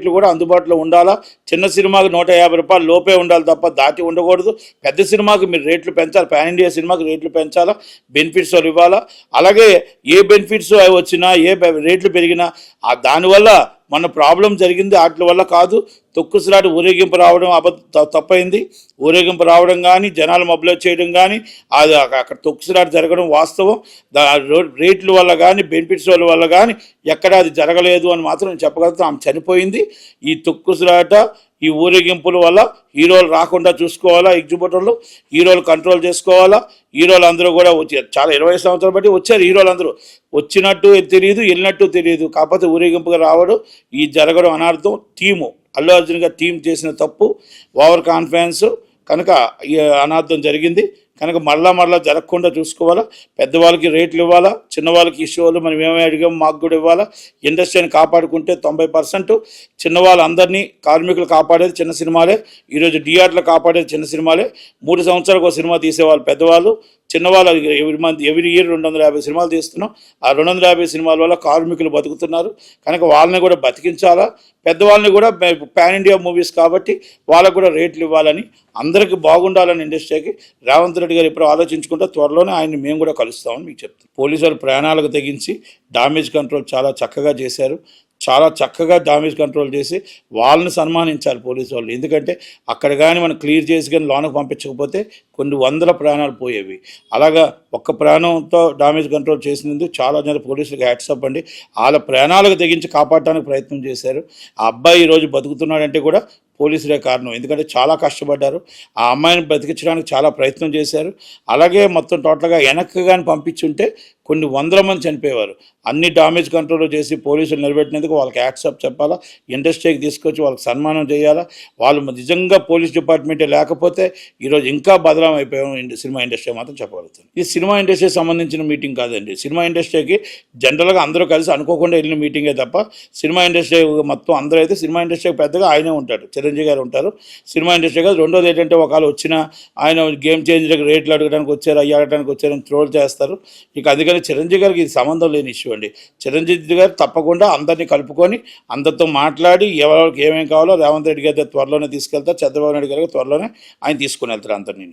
రేట్లు కూడా అందుబాటులో ఉండాలా? చిన్న సినిమాకి నూట యాభై రూపాయలు లోపే ఉండాలి తప్ప దాటి ఉండకూడదు. పెద్ద సినిమాకి మీరు రేట్లు పెంచాలి. పాన్ ఇండియా సినిమాకి రేట్లు పెంచాలా? బెనిఫిట్స్ ఇవ్వాలా? అలాగే ఏ బెనిఫిట్స్ అవి వచ్చినా ఏ రేట్లు పెరిగినా దానివల్ల మన ప్రాబ్లం జరిగింది వాటి వల్ల కాదు. తొక్కుసలాట ఊరేగింపు రావడం అబద్ధ త- తప్పైంది. ఊరేగింపు రావడం కానీ జనాలు మొబైల్ చేయడం కానీ అది అక్కడ తొక్కుసలాట జరగడం వాస్తవం. దా రేట్ల వల్ల కానీ బెనిఫిట్స్ వాళ్ళ వల్ల కానీ ఎక్కడ అది జరగలేదు అని మాత్రం చెప్పగలుగుతాం. ఆమె చనిపోయింది. ఈ తొక్కుసలాట ఈ ఊరేగింపుల వల్ల హీరోలు రాకుండా చూసుకోవాలా ఎగ్జిబిటర్లు హీరోలు కంట్రోల్ చేసుకోవాలా? హీరోలు అందరూ కూడా వచ్చారు చాలా ఇరవై సంవత్సరాలు బట్టి వచ్చారు హీరోలు అందరూ. వచ్చినట్టు తెలియదు వెళ్ళినట్టు తెలియదు కాకపోతే ఊరేగింపుగా రావడం ఈ జరగడం అనార్థం. టీము అల్లు అర్జున్గా టీం చేసిన తప్పు ఓవర్ కాన్ఫిడెన్స్ కనుక ఈ అనార్థం జరిగింది. కనుక మళ్ళా మళ్ళా జరగకుండా చూసుకోవాలా? పెద్దవాళ్ళకి రేట్లు ఇవ్వాలా? చిన్నవాళ్ళకి ఇష్యూలు మనం ఏమేమి అడిగాం మాకు కూడా ఇవ్వాలా? ఇండస్ట్రీని కాపాడుకుంటే తొంభై పర్సెంట్ చిన్నవాళ్ళందరినీ కార్మికులు కాపాడేది చిన్న సినిమాలే. ఈరోజు డిఆర్లు కాపాడేది చిన్న సినిమాలే. మూడు సంవత్సరాలకు ఒక సినిమా తీసేవాళ్ళు పెద్దవాళ్ళు. చిన్నవాళ్ళు ఎవరి మంత్ ఎవ్రీ ఇయర్ రెండు వందల యాభై సినిమాలు తీస్తున్నాం. ఆ రెండు వందల యాభై సినిమాల వల్ల కార్మికులు బతుకుతున్నారు. కనుక వాళ్ళని కూడా బతికించాలా? పెద్దవాళ్ళని కూడా పాన్ ఇండియా మూవీస్ కాబట్టి వాళ్ళకు కూడా రేట్లు ఇవ్వాలని అందరికీ బాగుండాలని ఇండస్ట్రీకి రేవంత్ రెడ్డి గారు ఇప్పుడు ఆలోచించుకుంటే త్వరలోనే ఆయన్ని మేము కూడా కలుస్తామని మీకు చెప్తాం. పోలీసులు ప్రాణాలకు తెగించి డామేజ్ కంట్రోల్ చాలా చక్కగా చేశారు. చాలా చక్కగా డామేజ్ కంట్రోల్ చేసి వాళ్ళని సన్మానించాలి పోలీసు వాళ్ళు. ఎందుకంటే అక్కడ కానీ మనం క్లియర్ చేసి కానీ లోనకు పంపించకపోతే కొన్ని వందల ప్రాణాలు పోయేవి. అలాగా ఒక్క ప్రాణంతో డామేజ్ కంట్రోల్ చేసినందుకు చాలా జన పోలీసులకు హ్యాట్సప్ అండి. వాళ్ళ ప్రాణాలకు తెగించి కాపాడటానికి ప్రయత్నం చేశారు. ఆ అబ్బాయి ఈరోజు బతుకుతున్నాడంటే కూడా పోలీసులే కారణం. ఎందుకంటే చాలా కష్టపడ్డారు. ఆ అమ్మాయిని బ్రతికించడానికి చాలా ప్రయత్నం చేశారు. అలాగే మొత్తం టోటల్గా వెనక్కి కానీ పంపించుంటే కొన్ని వందల మంది చనిపోయేవారు. అన్ని డామేజ్ కంట్రోల్ చేసి పోలీసులు నిలబెట్టినందుకు వాళ్ళకి యాక్సెప్ట్ చెప్పాలా? ఇండస్ట్రీకి తీసుకొచ్చి వాళ్ళకి సన్మానం చేయాలా? వాళ్ళు నిజంగా పోలీస్ డిపార్ట్మెంటే లేకపోతే ఈరోజు ఇంకా బదలం అయిపోయాం సినిమా ఇండస్ట్రీ మాత్రం చెప్పగలుగుతాను. ఈ సినిమా ఇండస్ట్రీకి సంబంధించిన మీటింగ్ కాదండి. సినిమా ఇండస్ట్రీకి జనరల్గా అందరూ కలిసి అనుకోకుండా వెళ్ళిన మీటింగే తప్ప సినిమా ఇండస్ట్రీ మొత్తం అందరూ అయితే సినిమా ఇండస్ట్రీకి పెద్దగా ఆయనే ఉంటాడు. చిరంజీవి చిరంజీవి గారు ఉంటారు. సినిమా ఇండస్ట్రీ కాదు రెండోది ఏంటంటే ఒకవేళ వచ్చిన ఆయన గేమ్ చేంజర్కి రేట్లు అడగడానికి వచ్చారు అయ్యి అడగడానికి వచ్చారని ట్రోల్ చేస్తారు. ఇక అందుకని చిరంజీవి గారికి ఇది సంబంధం లేని ఇష్యూ అండి. చిరంజీవి గారు తప్పకుండా అందరినీ కలుపుకొని అందరితో మాట్లాడి ఎవరికి ఏమేమి కావాలో రేవంత్ రెడ్డి గారి త్వరలోనే తీసుకెళ్తారు చంద్రబాబు నాయుడు గారికి త్వరలోనే ఆయన తీసుకుని వెళ్తారు అందరినీ.